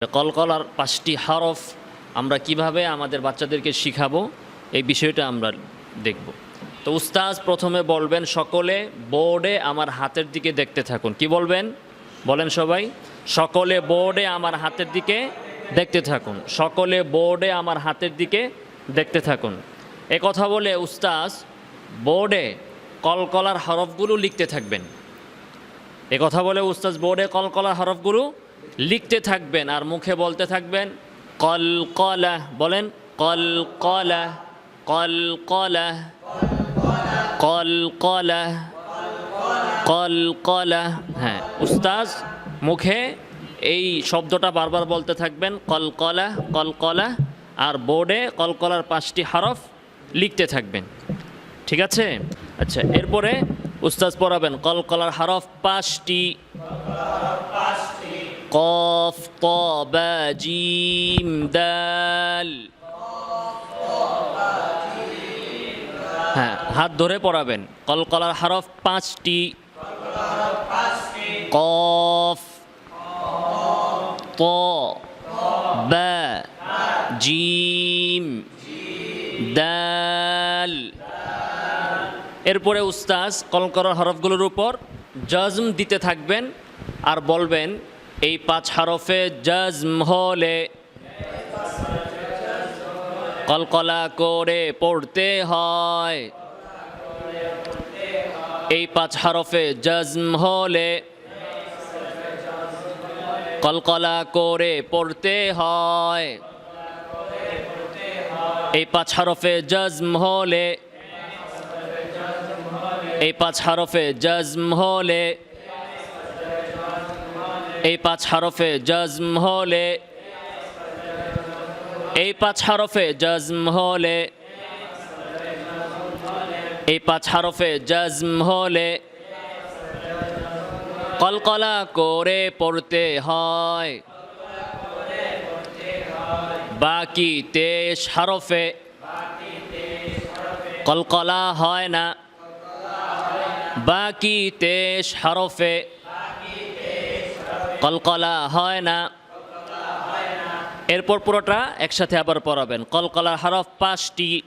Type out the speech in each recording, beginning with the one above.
কলকলার পাঁচটি হরফ আমরা কীভাবে আমাদের বাচ্চাদেরকে শিখাবো, এই বিষয়টা আমরা দেখব। তো উস্তাজ প্রথমে বলবেন, সকলে বোর্ডে আমার হাতের দিকে দেখতে থাকুন। কি বলবেন? বলেন সবাই, সকলে বোর্ডে আমার হাতের দিকে দেখতে থাকুন। সকলে বোর্ডে আমার হাতের দিকে দেখতে থাকুন। এ কথা বলে উস্তাজ বোর্ডে কলকলার হরফগুলো লিখতে থাকবেন। এ কথা বলে উস্তাজ বোর্ডে কলকলা হরফগুলো লিখতে থাকবেন আর মুখে বলতে থাকবেন, কল কলকলা বলেন কলকলা কলকলা কলকলা কলকলা হ্যাঁ উস্তাজ মুখে এই শব্দটা বারবার বলতে থাকবেন কলকলা কলকলা আর বোর্ডে কলকলার পাঁচটি হরফ লিখতে থাকবেন, ঠিক আছে? আচ্ছা এরপরে উস্তাজ পড়াবেন কলকলার হরফ পাঁচটি কফ ত বা জিম দাল হ্যাঁ হাত ধরে পড়াবেন। কলকলার হরফ পাঁচটি। কফ ত জিম দাল। এরপরে উস্তাজ কলকলার হরফগুলোর উপর জজম দিতে থাকবেন আর বলবেন এই পাঁচ হরফে জজম হলে কলকলা করে পড়তে হয়। এই পাঁচ হরফে জজম হলে কলকলা করে পড়তে হয়। এই পাঁচ হরফে জজম হলে, এই পাঁচ হরফে জজম হলে এই পাঁচ হরফে জজম হলে, এই পাঁচ হরফে জজম হলে, এই পাঁচ হরফে জজম হলে কলকলা করে পড়তে হয়। বাকি তেইশ হরফে কলকলা হয় না। বাকি তেইশ হরফে কলকলা হয় না। এরপর পুরোটা একসাথে আবার পড়াবেন। কলকলার হরফ পাঁচটি।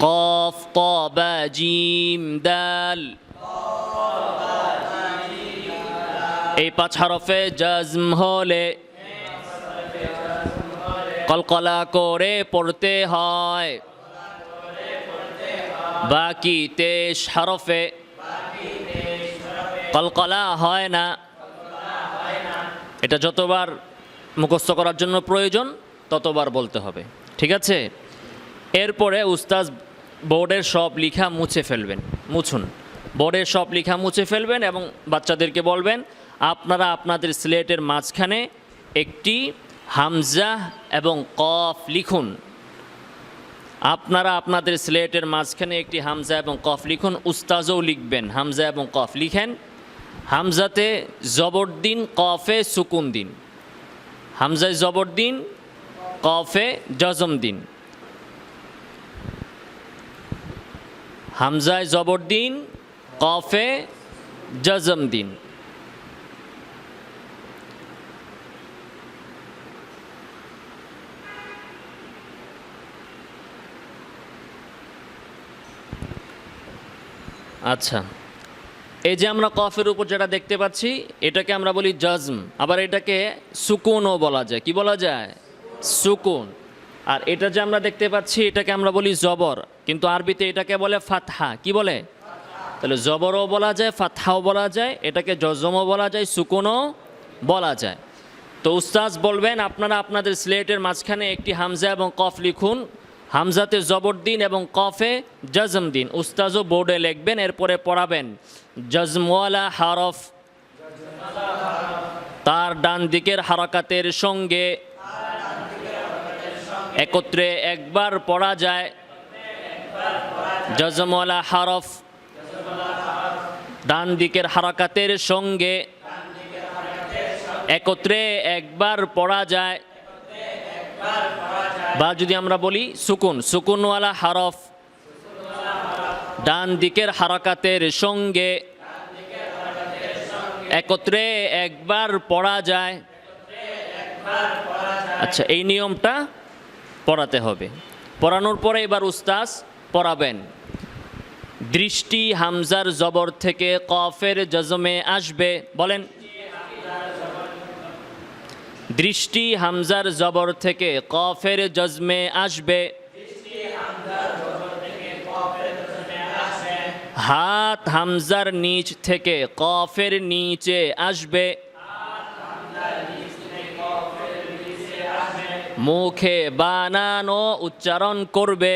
কফ ত বা, জিম, দাল। এই পাঁচ হরফে জজম হলে কলকলা করে পড়তে হয়। বাকি তেইশ হরফে কলকলা হয় না। এটা যতবার মুখস্থ করার জন্য প্রয়োজন, ততবার বলতে হবে। ঠিক আছে? এরপরে উস্তাজ বোর্ডের সব লিখা মুছে ফেলবেন। মুছুন। বোর্ডের সব লিখা মুছে ফেলবেন এবং বাচ্চাদেরকে বলবেন, আপনারা আপনাদের স্লেটের মাঝখানে একটি হামজা এবং কফ লিখুন। আপনারা আপনাদের স্লেটের মাঝখানে একটি হামজা এবং কফ লিখুন উস্তাজও লিখবেন, হামজা এবং কফ লিখেন। হামজাতে জবর দিন কফে সুকুন দিন। হামজায় জবর দিন কফে জজম দিন। হামজায় জবর দিন কফে জজম দিন। আচ্ছা। এই যে আমরা কফের উপর যেটা দেখতে পাচ্ছি, এটাকে আমরা বলি জজম। আবার এটাকে সুকুনও বলা যায়। কি বলা যায়? সুকুন। আর এটা যে আমরা দেখতে পাচ্ছি, এটাকে আমরা বলি জবর। কিন্তু আরবিতে এটাকে বলে ফাতহা। কি বলে? তাহলে জবরও বলা যায়, ফাতহাও বলা যায়, এটাকে জজমও বলা যায়, সুকুনও বলা যায়। তো উস্তাজ বলবেন, আপনারা আপনাদের স্লেটের মাঝখানে একটি হামজা এবং কফ লিখুন। হামজাতে জবর দিন এবং কফে জজম দিন। উস্তাজও বোর্ডে লিখবেন, এরপরে পড়াবেন। জজমওয়ালা হারফ তার ডান দিকের হারাকাতের সঙ্গে একত্রে একবার পড়া যায়। জজমওয়ালা হারফ ডান দিকের হারাকাতের সঙ্গে একত্রে একবার পড়া যায়। বা যদি আমরা বলি সুকুন, সুকুনওয়ালা হারফ ডান দিকের হারাকাতের সঙ্গে একত্রে একবার পড়া যায়। আচ্ছা এই নিয়মটা পড়াতে হবে। পড়ানোর পরে এবার উস্তাজ পড়াবেন। দৃষ্টি হামজার জবর থেকে কফের জজমে আসবে। বলেন দৃষ্টি হামজার জবর থেকে কফের জজমে আসবে। হাত হামজার নিচ থেকে কফের নিচে আসবে। মুখে বানানো উচ্চারণ করবে।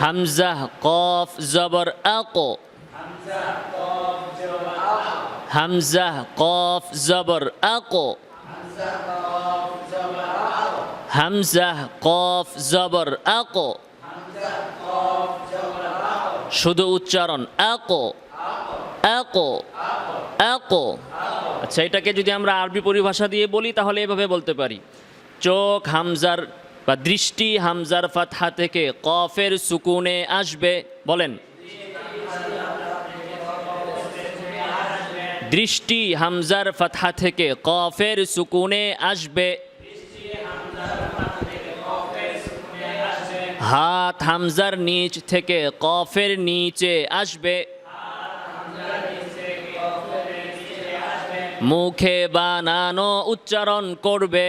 হামজা কফ জবর আকো। হামজা, কফ, জবর, আকো। হামজা, কফ, জবর, আকো। শুধু উচ্চারণ, আকো। আকো আকো। আচ্ছা এটাকে যদি আমরা আরবি পরিভাষা দিয়ে বলি, তাহলে এভাবে বলতে পারি। চোখ হামজার বা দৃষ্টি হামজার ফাতহা থেকে কফের সুকুনে আসবে, বলেন। দৃষ্টি হামজার ফাতহা থেকে কফের সুকুনে আসবে। হাত হামজার নিচ থেকে কফের নিচে আসবে। মুখে বানানো উচ্চারণ করবে।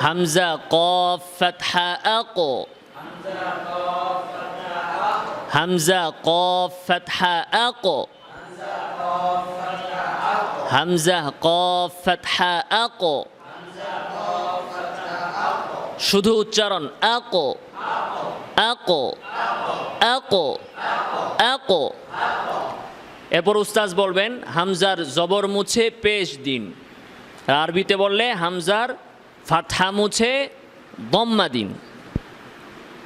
হামজা কফ ফাতহা আকো। হামজা কফ ফাতহা আকো। হামজা কফ ফাতহা আকো। শুধু উচ্চারণ আকো। আকো। আকো। আকো। এরপর উস্তাজ বলবেন, হামজার জবর মুছে পেশ দিন। আরবিতে বললে হামজার ফাথা মুছে দম্মা দিন।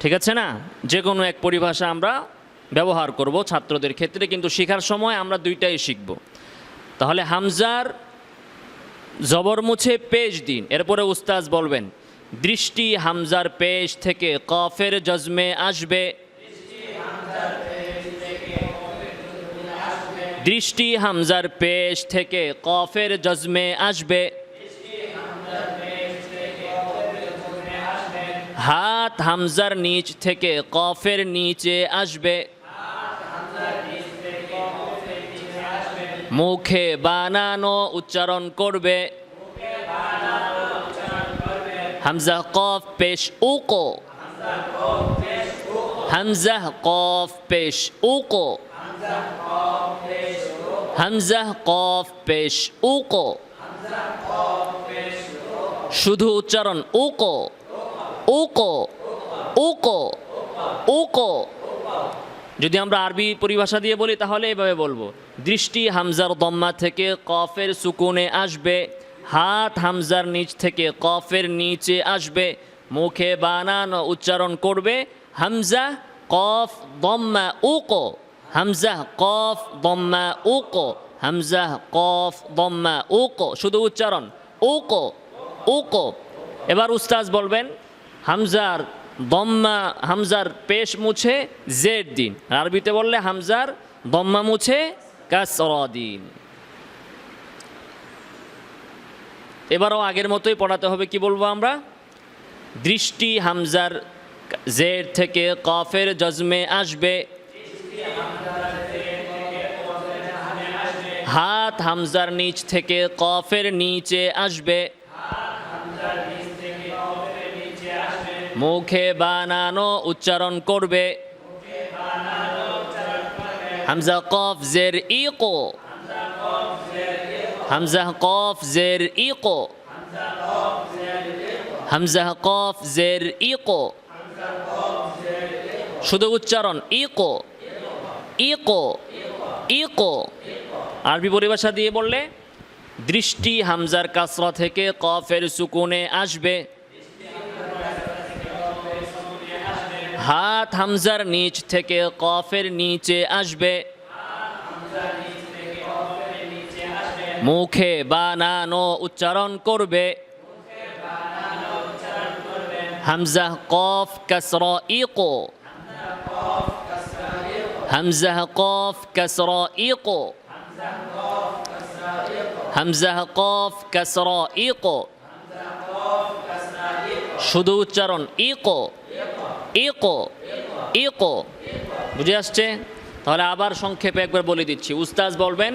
ঠিক আছে না? যে কোনো এক পরিভাষা আমরা ব্যবহার করব ছাত্রদের ক্ষেত্রে, কিন্তু শেখার সময় আমরা দুইটাই শিখব। তাহলে হামজার জবর মুছে পেশ দিন। এরপরে উস্তাজ বলবেন, দৃষ্টি হামজার পেশ থেকে কফের জজমে আসবে। দৃষ্টি হামজার পেশ থেকে কফের জজমে আসবে। হাত হামজার নিচ থেকে কফের নিচে আসবে। মুখে বানানো উচ্চারণ করবে। হামজা কফ পেশ উকো। হামজা কফ পেশ উকো। হামজা কফ পেশ উকো। শুধু উচ্চারণ উকো। উকো উকো উকো যদি আমরা আরবি পরিভাষা দিয়ে বলি, তাহলে এভাবে বলব, দৃষ্টি হামজার দম্মা থেকে কফের সুকুনে আসবে, হাত হামজার নিচ থেকে কফের নিচে আসবে, মুখে বানানো উচ্চারণ করবে, হামজা কফ দম্মা উকো হামজা কফ দম্মা উকো হামজা কফ দম্মা উকো শুধু উচ্চারণ উকো উকো এবার উস্তাজ বলবেন হামজার দম্মা, হামজার পেশ মুছে জেড দিন আরবিতে বললে হামজার দম্মা মুছে কাসর দিন এবারও আগের মতোই পড়াতে হবে, কি বলব আমরা? দৃষ্টি হামজার জের থেকে কফের জজমে আসবে। হাত হামজার নিচ থেকে কফের নিচে আসবে। মুখে বানানো উচ্চারণ করবে। হামজা কফ জের ইকো। হামজা কফ জের ইকো। হামজা কফ জের ইকো। শুধু উচ্চারণ ইকো। ইকো। ইকো। আরবি পরিভাষা দিয়ে বললে, দৃষ্টি হামজার কাসরা থেকে কফের সুকুনে আসবে। হাত হামজার নিচ থেকে কফের নিচে আসবে। মুখে বানানো উচ্চারণ করবে। হামজা কফ কাসর ইকো হামজা কফ কাসর ইকো হামজা কফ কাসর ইক শুধু উচ্চারণ ইক। ইক ইক। বুঝে আসছে? তাহলে আবার সংক্ষেপে একবার বলে দিচ্ছি। উস্তাজ বলবেন,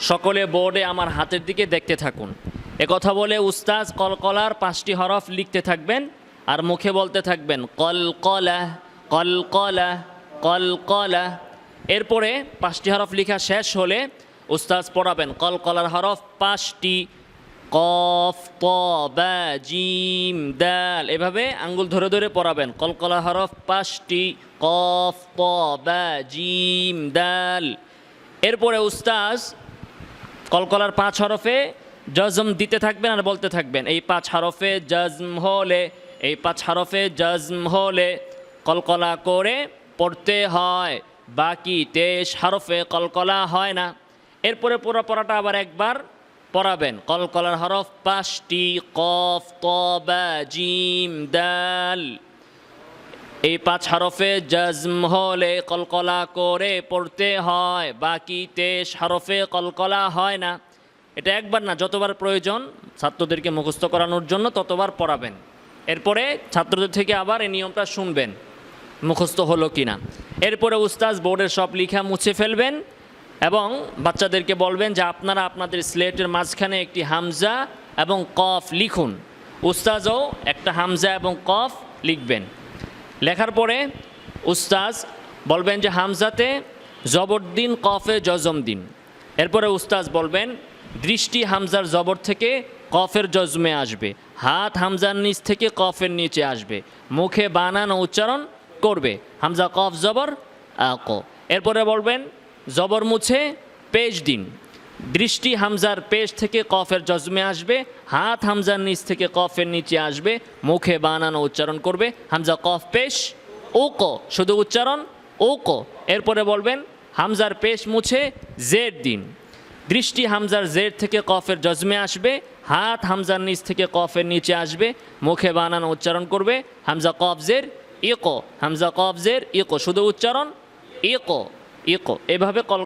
সকলে বোর্ডে আমার হাতের দিকে দেখতে থাকুন। কথা বলে উস্তাজ কলকলার পাঁচটি হরফ লিখতে থাকবেন আর মুখে বলতে থাকবেন, কলকলা কলকলা কলকলা। এরপরে পাঁচটি হরফ লেখা শেষ হলে উস্তাজ পড়াবেন, কলকলার হরফ পাঁচটি কফ, ত, বা, জিম, দাল, এভাবে আঙ্গুল ধরে ধরে পড়াবেন কলকলা হরফ পাঁচটি, কফ, ত, বা, জিম, দাল। এরপরে উস্তাজ কলকলার পাঁচ হরফে জজম দিতে থাকবেন আর বলতে থাকবেন, এই পাঁচ হরফে জজম হলে, এই পাঁচ হরফে জজম হলে কলকলা করে পড়তে হয়, বাকি তেইশ হরফে কলকলা হয় না। এরপরে পুরো পড়াটা আবার একবার পড়াবেন। কলকলার হরফ, পাঁচটি কফ ত বা জিম, দাল। এই পাঁচ হরফে জজম হলে কলকলা করে পড়তে হয় বাকি তেইশ হরফে কলকলা হয় না। এটা একবার না, যতবার প্রয়োজন ছাত্রদেরকে মুখস্থ করানোর জন্য ততবার পড়াবেন। এরপরে ছাত্রদের থেকে আবার এই নিয়মটা শুনবেন, মুখস্থ হলো কি না এরপরে উস্তাজ বোর্ডের সব লিখা মুছে ফেলবেন এবং বাচ্চাদেরকে বলবেন যে আপনারা আপনাদের স্লেটের মাঝখানে একটি হামজা এবং কফ লিখুন। উস্তাজও একটা হামজা এবং কফ লিখবেন। লেখার পরে উস্তাজ বলবেন যে হামজাতে জবর দিন কফে জজম দিন। এরপরে উস্তাজ বলবেন, দৃষ্টি হামজার জবর থেকে কফের জজমে আসবে। হাত হামজার নিচ থেকে কফের নিচে আসবে। মুখে বানান উচ্চারণ করবে। হামজা, কফ, জবর আক এরপরে বলবেন জবর মুছে পেজ দিন। দৃষ্টি হামজার পেশ থেকে কফের জজমে আসবে, হাত হামজার নিচ থেকে কফের নিচে আসবে, মুখে বানানো উচ্চারণ করবে। হামজা কফ পেশ ও ক শুধু উচ্চারণ ও ক এরপরে বলবেন, হামজার পেশ মুছে, জের দিন। দৃষ্টি হামজার জের থেকে কফের জজমে আসবে, হাত হামজার নিচ থেকে কফের নিচে আসবে, মুখে বানানো উচ্চারণ করবে। হামজা কফ জের, ইকো। হামজা কফ জের, ইকো। শুধু উচ্চারণ, ইকো। ইকো এভাবে কল